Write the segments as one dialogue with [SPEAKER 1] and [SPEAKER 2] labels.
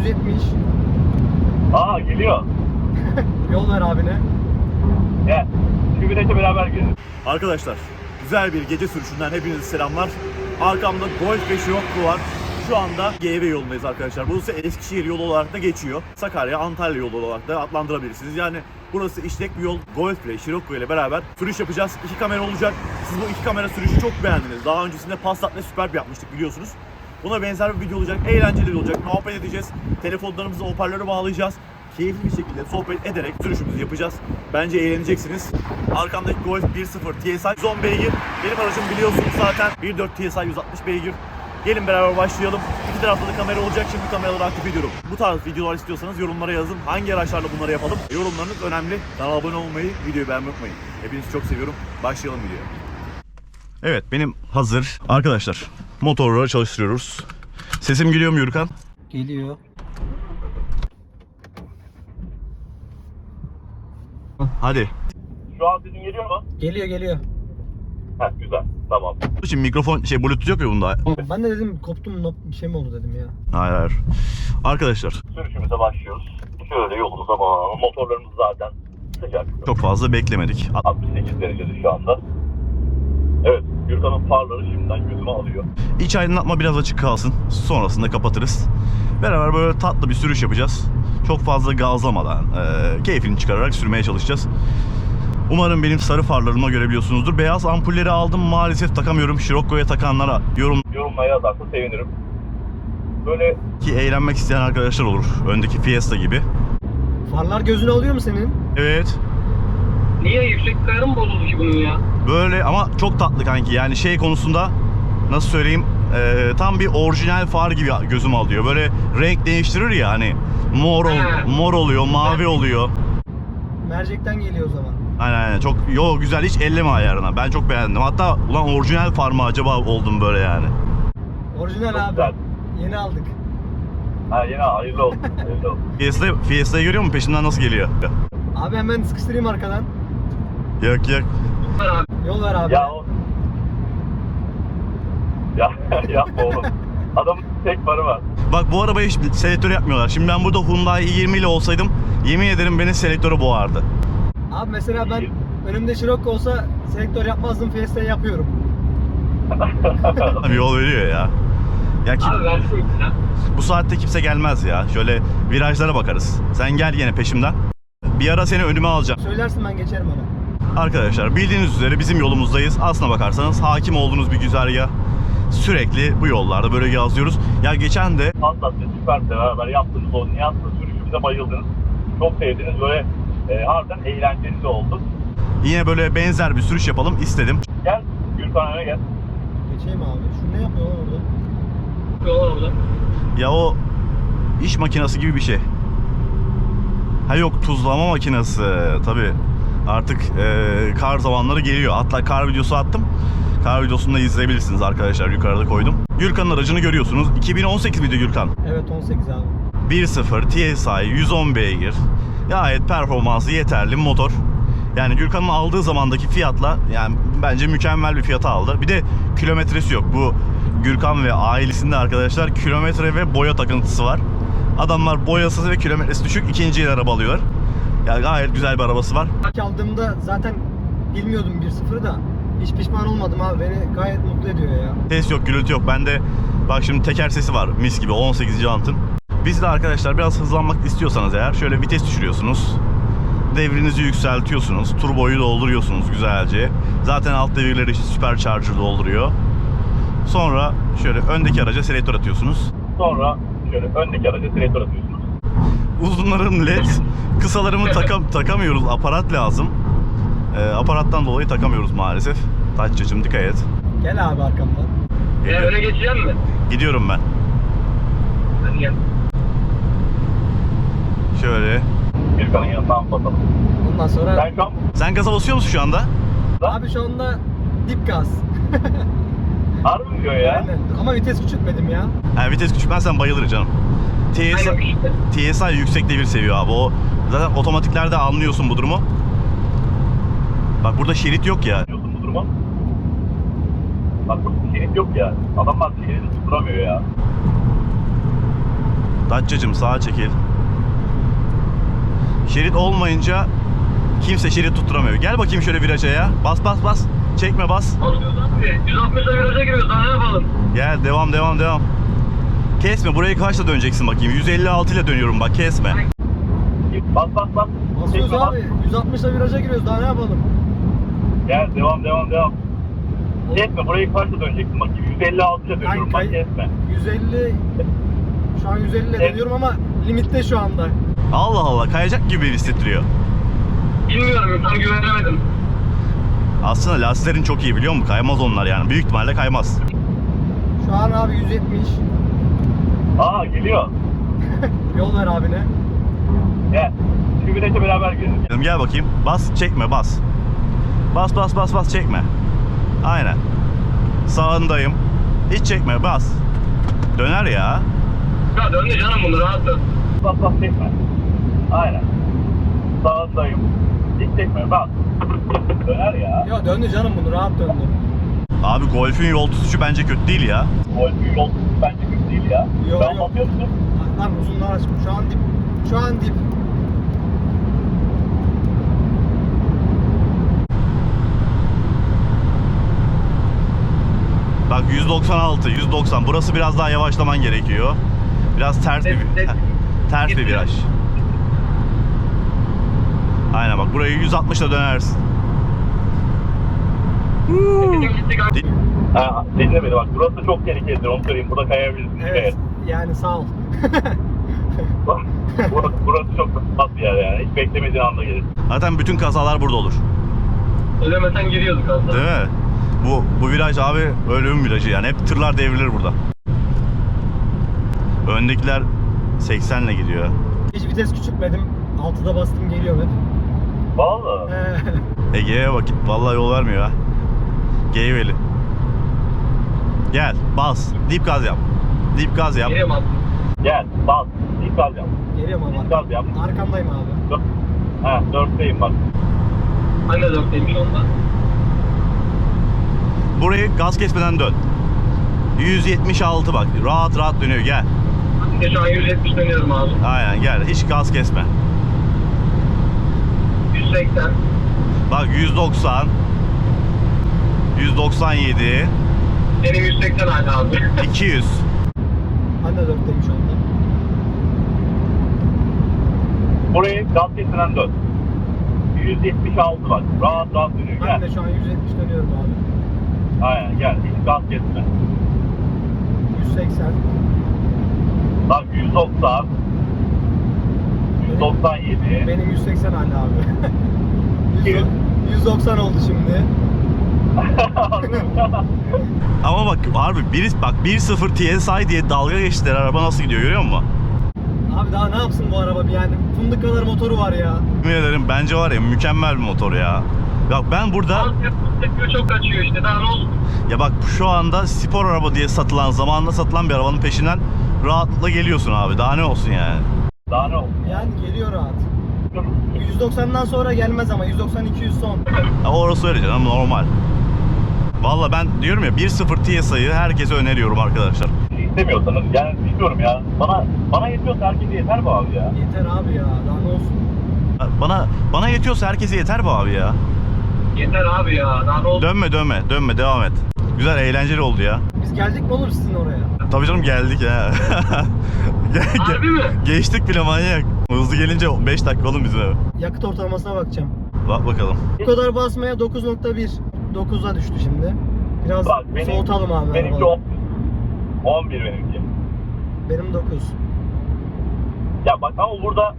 [SPEAKER 1] 170.
[SPEAKER 2] Aa geliyor.
[SPEAKER 1] Yol ver abine.
[SPEAKER 2] Gel. Şu güneşe beraber gidelim.
[SPEAKER 3] Arkadaşlar güzel bir gece sürüşünden hepinize selamlar. Arkamda Golf ve Scirocco var. Şu anda GV yolundayız arkadaşlar. Burası Eskişehir yolu olarak da geçiyor. Sakarya, Antalya yolu olarak da adlandırabilirsiniz. Yani burası işlek bir yol. Golf ile Scirocco ile beraber sürüş yapacağız. İki kamera olacak. Siz bu iki kamera sürüşü çok beğendiniz. Daha öncesinde Passat ve Superb yapmıştık biliyorsunuz. Buna benzer bir video olacak. Eğlenceli olacak. Muhabbet edeceğiz. Telefonlarımızı hoparlöre bağlayacağız. Keyifli bir şekilde sohbet ederek sürüşümüzü yapacağız. Bence eğleneceksiniz. Arkamdaki Golf 1.0 TSI 110 beygir. Benim aracım biliyorsunuz zaten 1.4 TSI 160 beygir. Gelin beraber başlayalım. İki tarafta da kamera olacak. Şimdi kameraları aktif ediyorum. Bu tarz videolar istiyorsanız yorumlara yazın. Hangi araçlarla bunları yapalım? Yorumlarınız önemli. Kanala abone olmayı, videoyu beğenmeyi unutmayın. Hepinizi çok seviyorum. Başlayalım videoya. Evet benim hazır. Arkadaşlar motorları çalıştırıyoruz. Sesim geliyor mu Yürkan?
[SPEAKER 1] Geliyor.
[SPEAKER 3] Hadi.
[SPEAKER 2] Şu an sesin geliyor mu?
[SPEAKER 1] Geliyor geliyor.
[SPEAKER 2] Heh güzel. Tamam.
[SPEAKER 3] Şimdi mikrofon şey bluetooth yok ya bunda.
[SPEAKER 1] Ben de dedim koptum nop- bir şey mi oldu dedim ya.
[SPEAKER 3] Hayır hayır. Arkadaşlar
[SPEAKER 2] Sürüşümüze başlıyoruz. Şöyle yolumuz ama motorlarımız zaten sıcak.
[SPEAKER 3] çok fazla beklemedik.
[SPEAKER 2] 68 derecede şu anda. Evet, Gürkan'ın farları şimdiden gözüme alıyor.
[SPEAKER 3] İç aydınlatma biraz açık kalsın. Sonrasında kapatırız. Beraber böyle tatlı bir sürüş yapacağız. Çok fazla gazlamadan, e, keyfini çıkararak sürmeye çalışacağız. Umarım benim sarı farlarımı görebiliyorsunuzdur. Beyaz ampulleri aldım maalesef takamıyorum. Scirocco'ya takanlara yorum
[SPEAKER 2] Yorumlara yazarsa sevinirim. Böyle
[SPEAKER 3] ki eğlenmek isteyen arkadaşlar olur. Öndeki Fiesta gibi.
[SPEAKER 1] Farlar gözünü alıyor mu senin?
[SPEAKER 3] Evet.
[SPEAKER 4] Niye yüksek kayarı mı bozuldu ki bunun ya?
[SPEAKER 3] Böyle ama çok tatlı kanki. Yani şey konusunda nasıl söyleyeyim e, tam bir orijinal far gibi gözüm alıyor. Böyle renk değiştirir ya hani mor ol-
[SPEAKER 4] He.
[SPEAKER 3] mor oluyor, mavi oluyor.
[SPEAKER 1] Mercekten geliyor o zaman.
[SPEAKER 3] Aynen aynen çok yo güzel hiç elleme ayarına. Ben çok beğendim. Hatta ulan orijinal far mı acaba oldum böyle yani.
[SPEAKER 1] Orijinal
[SPEAKER 2] Çok
[SPEAKER 1] abi.
[SPEAKER 2] güzel.
[SPEAKER 1] Yeni aldık.
[SPEAKER 2] ha yine hayırlı olsun. hayırlı olsun.
[SPEAKER 3] Fiesta, Fiesta'yı görüyor musun? Peşinden nasıl geliyor?
[SPEAKER 1] Abi hemen sıkıştırayım arkadan.
[SPEAKER 3] Yok yok.
[SPEAKER 4] Abi.
[SPEAKER 1] Yol ver abi.
[SPEAKER 2] Ya o... Ya yapma oğlum. Adamın tek farı var.
[SPEAKER 3] Bak bu arabayı hiç selektör yapmıyorlar. Şimdi ben burada Hyundai i20 ile olsaydım yemin ederim beni selektörü boğardı.
[SPEAKER 1] Abi mesela ben önümde Scirocco olsa selektör yapmazdım Fiesta'yı yapıyorum.
[SPEAKER 3] Bir yol veriyor ya. Ya kim,
[SPEAKER 4] Abi ya.
[SPEAKER 3] bu saatte kimse gelmez ya. Şöyle virajlara bakarız. Sen gel yine peşimden. Bir ara seni önüme alacağım.
[SPEAKER 1] Söylersin ben geçerim ona.
[SPEAKER 3] Arkadaşlar bildiğiniz üzere bizim yolumuzdayız. Aslına bakarsanız hakim olduğunuz bir güzergah. Sürekli bu yollarda böyle yazıyoruz. Ya geçen de
[SPEAKER 2] Passat ve Superb'le beraber yaptığınız o Nihat'la sürüşümüze bayıldınız. Çok sevdiniz. Böyle e, harbiden eğlenceli de oldu.
[SPEAKER 3] yine böyle benzer bir sürüş yapalım istedim.
[SPEAKER 2] Gel Gürkan öne gel.
[SPEAKER 1] Geçeyim abi. Şu ne yapıyor lan orada?
[SPEAKER 4] Yol orada.
[SPEAKER 3] Ya o iş makinesi gibi bir şey. Ha yok tuzlama makinesi. Tabi artık e, kar zamanları geliyor. Hatta kar videosu attım. Kar videosunu da izleyebilirsiniz arkadaşlar. Yukarıda koydum. Gürkan'ın aracını görüyorsunuz. 2018 video Gürkan.
[SPEAKER 1] Evet 18 abi.
[SPEAKER 3] 1.0 TSI 110 beygir. Gayet performansı yeterli motor. Yani Gürkan'ın aldığı zamandaki fiyatla yani bence mükemmel bir fiyata aldı. Bir de kilometresi yok. Bu Gürkan ve ailesinde arkadaşlar kilometre ve boya takıntısı var. Adamlar boyasız ve kilometresi düşük ikinci el araba alıyorlar. Yani gayet güzel bir arabası var.
[SPEAKER 1] İlk aldığımda zaten bilmiyordum 1.0'ı da. Hiç pişman olmadım abi. Beni gayet mutlu ediyor ya.
[SPEAKER 3] Ses yok, gürültü yok. Bende bak şimdi teker sesi var mis gibi 18 jantın. Biz de arkadaşlar biraz hızlanmak istiyorsanız eğer şöyle vites düşürüyorsunuz. Devrinizi yükseltiyorsunuz. Turboyu dolduruyorsunuz güzelce. Zaten alt devirleri işte supercharger dolduruyor. Sonra şöyle öndeki araca selektör atıyorsunuz.
[SPEAKER 2] Sonra şöyle öndeki araca selektör atıyorsunuz.
[SPEAKER 3] Uzunların led, kısalarımı takam takamıyoruz. Aparat lazım. Ee, aparattan dolayı takamıyoruz maalesef. Taççacım dikkat et.
[SPEAKER 1] Gel abi arkamdan.
[SPEAKER 4] Ya öne geçeceğim mi?
[SPEAKER 3] Gidiyorum ben.
[SPEAKER 4] Hadi gel.
[SPEAKER 3] Şöyle.
[SPEAKER 2] Gürkan'ın yanından basalım.
[SPEAKER 1] Ondan sonra
[SPEAKER 2] Sen şu an
[SPEAKER 3] Sen gaza basıyor musun şu anda?
[SPEAKER 1] abi şu anda dip gaz.
[SPEAKER 2] harbi diyor ya?
[SPEAKER 1] Aynen. Ama vites küçültmedim ya.
[SPEAKER 3] Ha, vites küçültmezsen bayılır canım.
[SPEAKER 4] Aynen
[SPEAKER 3] TSI, yüksek devir seviyor abi. O zaten otomatiklerde anlıyorsun bu durumu. Bak burada şerit yok ya.
[SPEAKER 2] Diyorsun bu duruma. Bak bu şerit yok ya. Adamlar şeridi tutturamıyor ya.
[SPEAKER 3] Datça'cım sağa çekil. Şerit olmayınca kimse şerit tutturamıyor. Gel bakayım şöyle viraja ya. Bas bas bas. Çekme bas.
[SPEAKER 4] Basıyoruz abi. 160'la viraja giriyoruz. Daha ne yapalım?
[SPEAKER 3] Gel devam devam devam. Kesme burayı kaçla döneceksin bakayım. 156 ile dönüyorum bak kesme.
[SPEAKER 2] Bas bas bas.
[SPEAKER 1] Basıyoruz
[SPEAKER 2] Çekme, bas.
[SPEAKER 1] abi. 160'la viraja giriyoruz. Daha ne yapalım?
[SPEAKER 2] Gel devam devam devam. Kesme burayı kaçta döneceksin bakayım. 156 ile dönüyorum bak kesme.
[SPEAKER 1] 150 şu an 150 ile
[SPEAKER 2] Evet.
[SPEAKER 1] dönüyorum ama limitte şu anda.
[SPEAKER 3] Allah Allah kayacak gibi hissettiriyor.
[SPEAKER 4] Bilmiyorum. Tam güvenemedim.
[SPEAKER 3] Aslında lastiklerin çok iyi biliyor musun? Kaymaz onlar yani. Büyük ihtimalle kaymaz.
[SPEAKER 1] Şu an abi 170.
[SPEAKER 2] Aa geliyor.
[SPEAKER 1] Yol ver abine.
[SPEAKER 2] Gel. Şu virajı beraber girelim.
[SPEAKER 3] Dedim, Gel bakayım. Bas çekme bas. Bas bas bas bas çekme. Aynen. Sağındayım. Hiç çekme bas. Döner ya.
[SPEAKER 4] Ya döndü canım bunu rahat dön.
[SPEAKER 2] Bas bas çekme. Aynen. Sağındayım. Hiç çekme bas. Döner ya.
[SPEAKER 1] Ya döndü canım bunu rahat döndü.
[SPEAKER 3] Abi Golf'ün yol tutuşu bence kötü değil ya.
[SPEAKER 2] Golf'ün yol bence kötü ya.
[SPEAKER 1] Yok,
[SPEAKER 2] ben
[SPEAKER 1] yok.
[SPEAKER 2] basıyor musun?
[SPEAKER 1] Lan uzunlar açmış. Şu an dip. Şu an dip.
[SPEAKER 3] Bak 196, 190. Burası biraz daha yavaşlaman gerekiyor. Biraz ters bir ters bir viraj. Aynen bak burayı 160 ile dönersin.
[SPEAKER 2] Ha, dinle beni bak. Burası çok tehlikelidir. Onu söyleyeyim. Burada kayabilirsin. Dikkat
[SPEAKER 1] Evet.
[SPEAKER 2] et.
[SPEAKER 1] Yani sağ ol.
[SPEAKER 2] burası, burası çok rahat bir yer yani. Hiç beklemediğin anda gelir.
[SPEAKER 3] Zaten bütün kazalar burada olur.
[SPEAKER 4] Ölemesen giriyorduk aslında.
[SPEAKER 3] Değil mi? Bu bu viraj abi ölüm virajı yani. Hep tırlar devrilir burada. Öndekiler 80 ile gidiyor.
[SPEAKER 1] Hiç vites küçültmedim. 6'da bastım geliyorum hep.
[SPEAKER 2] Valla.
[SPEAKER 3] Ege'ye vakit vallahi yol vermiyor ha. Geyveli. Gel bas. Dip gaz yap. Dip gaz yap.
[SPEAKER 4] Giriyorum abi.
[SPEAKER 2] Gel. Bas. İlk gaz yap.
[SPEAKER 1] geliyorum ama.
[SPEAKER 2] İlk gaz yap.
[SPEAKER 1] Arkandayım abi.
[SPEAKER 2] Dört. Ha, dörtteyim bak.
[SPEAKER 4] Ben de dörtteymiş onda.
[SPEAKER 3] Burayı gaz kesmeden dön. 176 bak. Rahat rahat dönüyor gel.
[SPEAKER 4] Ben şu an 170 dönüyorum abi.
[SPEAKER 3] Aynen gel. Hiç gaz kesme.
[SPEAKER 4] 180.
[SPEAKER 3] Bak 190. 197.
[SPEAKER 4] Benim 180 hala abi.
[SPEAKER 3] 200.
[SPEAKER 1] Ben de 4'teyim şu anda.
[SPEAKER 2] Burayı gaz kesmeden dön. 176 bak. Rahat rahat dönüyor.
[SPEAKER 1] Ben
[SPEAKER 2] Gel.
[SPEAKER 1] de şu an 170 dönüyorum abi.
[SPEAKER 2] Aynen gel. Hiç gaz kesme.
[SPEAKER 1] 180.
[SPEAKER 2] Bak 190. 197.
[SPEAKER 1] Benim 180 hala abi.
[SPEAKER 2] Evet.
[SPEAKER 1] 100 190 oldu şimdi.
[SPEAKER 3] Ama bak harbi bir, bak 1.0 TSI diye dalga geçtiler araba nasıl gidiyor görüyor musun?
[SPEAKER 1] Abi daha ne yapsın bu araba bir yani? Fındık kadar motoru var ya.
[SPEAKER 3] Yemin ederim bence var ya mükemmel bir motor ya. Bak ben burada
[SPEAKER 4] yapıyor çok kaçıyor işte daha ne olsun.
[SPEAKER 3] ya bak şu anda spor araba diye satılan zamanında satılan bir arabanın peşinden rahatlıkla geliyorsun abi. Daha ne olsun yani.
[SPEAKER 2] Daha ne oldu?
[SPEAKER 1] Yani geliyor rahat. 190'dan sonra gelmez ama 190-200 son.
[SPEAKER 3] Ya orası öyle canım normal. Valla ben diyorum ya 1.0 TSI'yi herkese öneriyorum arkadaşlar.
[SPEAKER 2] istemiyorsanız yani bilmiyorum ya. Bana bana yetiyorsa herkese yeter mi abi ya?
[SPEAKER 1] Yeter abi ya daha ne olsun.
[SPEAKER 3] Bana bana yetiyorsa herkese yeter bu abi ya.
[SPEAKER 4] Yeter abi ya daha ne olsun.
[SPEAKER 3] Dönme dönme dönme devam et. Güzel eğlenceli oldu ya.
[SPEAKER 1] Biz geldik mi olur sizin oraya?
[SPEAKER 3] Tabii canım geldik ya. Gel- gel-
[SPEAKER 4] Harbi mi?
[SPEAKER 3] Geçtik bile manyak. Hızlı gelince 5 dakika oğlum bize.
[SPEAKER 1] Yakıt ortalamasına bakacağım.
[SPEAKER 3] Bak bakalım.
[SPEAKER 1] Bu kadar basmaya 9.1. 9'a düştü şimdi. Biraz
[SPEAKER 2] Bak benim,
[SPEAKER 1] soğutalım abi.
[SPEAKER 2] benimki
[SPEAKER 1] arabayı.
[SPEAKER 2] 10. 11 benimki.
[SPEAKER 1] Benim 9.
[SPEAKER 2] Ya bak ama burada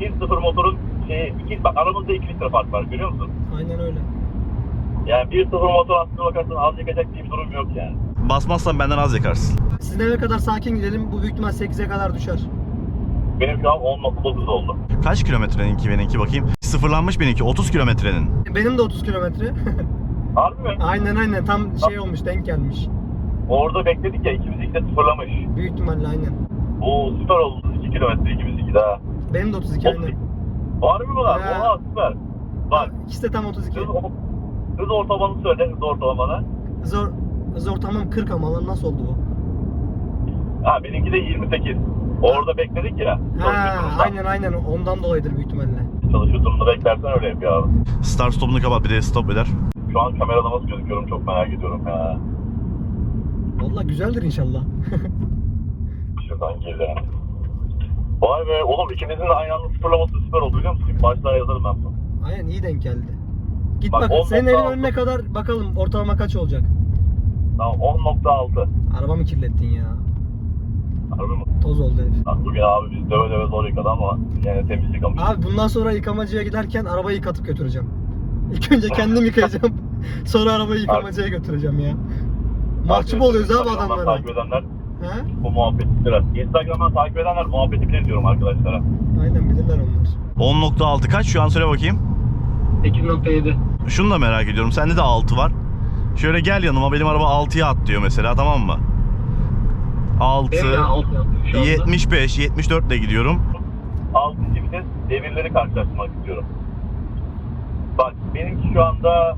[SPEAKER 2] 1.0 motorun şey, iki, bak aramızda 2 litre fark var görüyor musun?
[SPEAKER 1] Aynen öyle.
[SPEAKER 2] Yani 1.0 motor aslına bakarsan az yakacak diye bir durum yok yani.
[SPEAKER 3] Basmazsan benden az yakarsın.
[SPEAKER 1] Siz eve kadar sakin gidelim. Bu büyük ihtimal 8'e kadar düşer.
[SPEAKER 2] Benim şu an 10.9 oldu.
[SPEAKER 3] Kaç kilometreninki benimki bakayım. Sıfırlanmış benimki 30 kilometrenin.
[SPEAKER 1] Benim de 30 kilometre.
[SPEAKER 2] Harbi mi?
[SPEAKER 1] aynen aynen tam şey olmuş denk gelmiş.
[SPEAKER 2] Orada bekledik ya ikimiz de sıfırlamış.
[SPEAKER 1] Büyük ihtimalle aynen.
[SPEAKER 2] Oo süper oldu 2 kilometre ikimiz daha.
[SPEAKER 1] Benim de 32 aynen.
[SPEAKER 2] Harbi mi lan?
[SPEAKER 1] He.
[SPEAKER 2] Oha süper. Bak
[SPEAKER 1] İkisi de tam 32.
[SPEAKER 2] hız, hız ortalamanı söyle hız ortalamanı.
[SPEAKER 1] Zor zor tamam 40 ama lan nasıl oldu bu?
[SPEAKER 2] Ha benimki de 28. Orada bekledik ya.
[SPEAKER 1] Ha, aynen aynen ondan dolayıdır büyük ihtimalle.
[SPEAKER 2] Çalışır durumda beklersen öyle yapıyor abi.
[SPEAKER 3] Start stopunu kapat bir de stop eder.
[SPEAKER 2] Şu an kamerada nasıl gözüküyorum çok merak ediyorum ya.
[SPEAKER 1] Valla güzeldir inşallah.
[SPEAKER 2] Şuradan girelim. Vay be oğlum ikinizin de aynı anda sıfırlaması süper oldu biliyor musun? Başlığa yazarım ben bunu.
[SPEAKER 1] aynen iyi denk geldi. Git
[SPEAKER 2] Bak,
[SPEAKER 1] bak, senin evin önüne kadar bakalım ortalama kaç olacak.
[SPEAKER 2] Tamam 10.6.
[SPEAKER 1] Araba mı kirlettin ya?
[SPEAKER 2] Harbi mi?
[SPEAKER 1] Toz oldu ev.
[SPEAKER 2] Bak bugün abi biz döve döve zor yıkadı ama yine temiz yıkamış.
[SPEAKER 1] Abi bundan sonra yıkamacıya giderken arabayı yıkatıp götüreceğim. İlk önce kendim yıkayacağım. sonra arabayı yıkamacıya götüreceğim ya. Mahcup oluyoruz abi
[SPEAKER 2] Instagram'dan
[SPEAKER 1] adamlara.
[SPEAKER 2] takip edenler
[SPEAKER 1] He?
[SPEAKER 2] bu muhabbeti bilir. Instagram'dan takip edenler muhabbeti bilir diyorum arkadaşlara.
[SPEAKER 1] Aynen bilirler onlar.
[SPEAKER 3] 10.6 kaç şu an söyle bakayım.
[SPEAKER 4] 8.7.
[SPEAKER 3] Şunu da merak ediyorum. Sende de 6 var. Şöyle gel yanıma benim araba 6'ya at diyor mesela tamam mı? 6,
[SPEAKER 4] Benim de alt yaptım şu anda.
[SPEAKER 3] 75, 74 ile gidiyorum.
[SPEAKER 2] 6. vites devirleri karşılaştırmak istiyorum. Bak benimki şu anda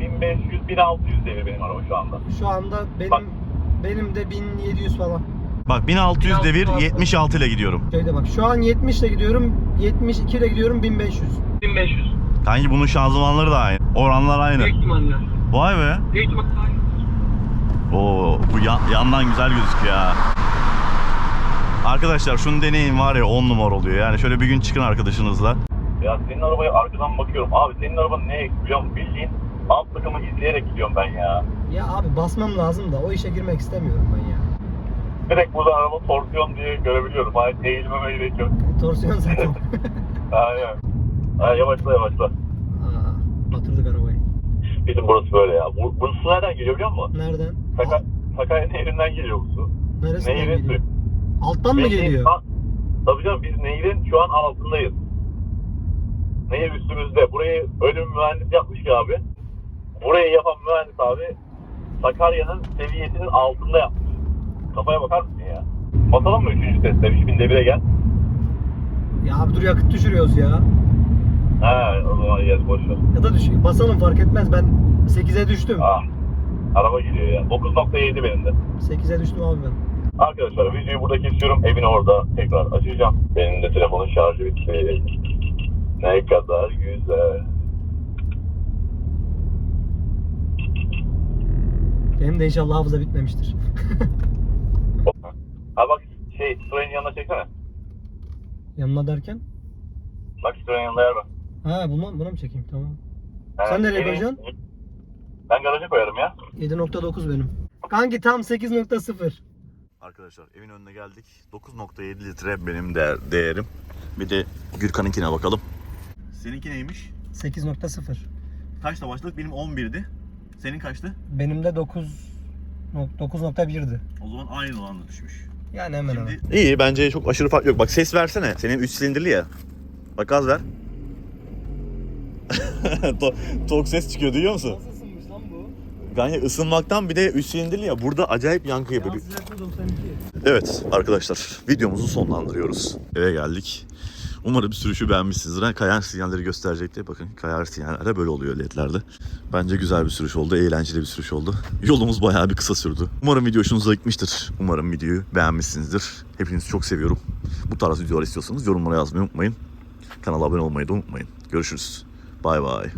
[SPEAKER 2] 1500 1600 devir benim araba şu anda.
[SPEAKER 1] Şu anda benim
[SPEAKER 2] Bak.
[SPEAKER 1] benim de 1700 falan.
[SPEAKER 3] Bak 1600 devir 76 ile gidiyorum.
[SPEAKER 1] Şöyle bak şu an 70 ile gidiyorum. 72 ile gidiyorum 1500.
[SPEAKER 4] 1500.
[SPEAKER 3] Kanki bunun şanzımanları da aynı. Oranlar aynı.
[SPEAKER 4] Büyük ihtimalle.
[SPEAKER 3] Vay be.
[SPEAKER 4] Büyük ihtimalle aynı.
[SPEAKER 3] Oo bu ya- yandan güzel gözüküyor ha. Arkadaşlar şunu deneyin var ya 10 numara oluyor. Yani şöyle bir gün çıkın arkadaşınızla.
[SPEAKER 2] Ya senin arabaya arkadan bakıyorum. Abi senin arabanın ne eksik biliyor musun? Bildiğin alt takımı izleyerek gidiyorum ben ya.
[SPEAKER 1] Ya abi basmam lazım da o işe girmek istemiyorum ben ya.
[SPEAKER 2] Direkt buradan araba torsiyon diye görebiliyorum. Hayır eğilmeme gerek yok.
[SPEAKER 1] Torsiyon zaten.
[SPEAKER 2] Aynen. Ha, yavaşla yavaşla.
[SPEAKER 1] Aa, batırdık arabayı.
[SPEAKER 2] Bizim burası böyle ya. Bu, burası nereden geliyor biliyor musun?
[SPEAKER 1] Nereden?
[SPEAKER 2] Saka, Sakarya Nehri'nden geliyor bu su.
[SPEAKER 1] Neresinden
[SPEAKER 2] Nehrin
[SPEAKER 1] geliyor? Alttan mı geliyor?
[SPEAKER 2] Ha, Tabii canım biz nehrin şu an altındayız. Nehir üstümüzde. Burayı ölüm mühendis yapmış ki abi. Mühendis abi Sakarya'nın seviyesinin altında yapmış. Kafaya bakar mısın ya? Basalım mı üçüncü testte? 3000 devire gel.
[SPEAKER 1] Ya abi dur yakıt düşürüyoruz ya.
[SPEAKER 2] He o zaman yaz boş ver.
[SPEAKER 1] Ya da düş basalım fark etmez ben 8'e düştüm.
[SPEAKER 2] Ah, araba geliyor ya. 9.7 benim de.
[SPEAKER 1] 8'e düştüm abi ben.
[SPEAKER 2] Arkadaşlar videoyu burada kesiyorum. Evin orada tekrar açacağım. Benim de telefonun şarjı bitti. Ne kadar güzel.
[SPEAKER 1] Benim de inşallah hafıza bitmemiştir.
[SPEAKER 2] Ha bak şey Citroen'in yanına çeksene.
[SPEAKER 1] Yanına derken?
[SPEAKER 2] Bak Citroen'in yanında yer var.
[SPEAKER 1] Ha bunu, bunu mu çekeyim tamam.
[SPEAKER 2] Ha,
[SPEAKER 1] Sen nereye koyacaksın?
[SPEAKER 2] Ben garaja koyarım ya.
[SPEAKER 1] 7.9 benim. Kanki tam 8.0.
[SPEAKER 3] Arkadaşlar evin önüne geldik. 9.7 litre benim de değerim. Bir de Gürkan'ınkine bakalım. Seninki neymiş?
[SPEAKER 1] 8.0.
[SPEAKER 3] Kaçta başladık? Benim 11'di. Senin kaçtı?
[SPEAKER 1] Benim de 9 9.1'di.
[SPEAKER 3] O zaman aynı olanda düşmüş.
[SPEAKER 1] Yani hemen hemen.
[SPEAKER 3] Şimdi... İyi bence çok aşırı fark yok. Bak ses versene. Senin 3 silindirli ya. Bak gaz ver. To- Tok ses çıkıyor duyuyor musun?
[SPEAKER 1] Nasıl ısınmış lan bu?
[SPEAKER 3] Yani ısınmaktan bir de 3 silindirli ya burada acayip yankı yapıyor.
[SPEAKER 1] Yalnız sıcaklığı 92.
[SPEAKER 3] Evet arkadaşlar videomuzu sonlandırıyoruz. Eve geldik. Umarım sürüşü beğenmişsinizdir. Kayar sinyalleri gösterecekti. Bakın kayar sinyaller böyle oluyor ledlerde. Bence güzel bir sürüş oldu. Eğlenceli bir sürüş oldu. Yolumuz bayağı bir kısa sürdü. Umarım video hoşunuza gitmiştir. Umarım videoyu beğenmişsinizdir. Hepinizi çok seviyorum. Bu tarz videolar istiyorsanız yorumlara yazmayı unutmayın. Kanala abone olmayı da unutmayın. Görüşürüz. Bay bay.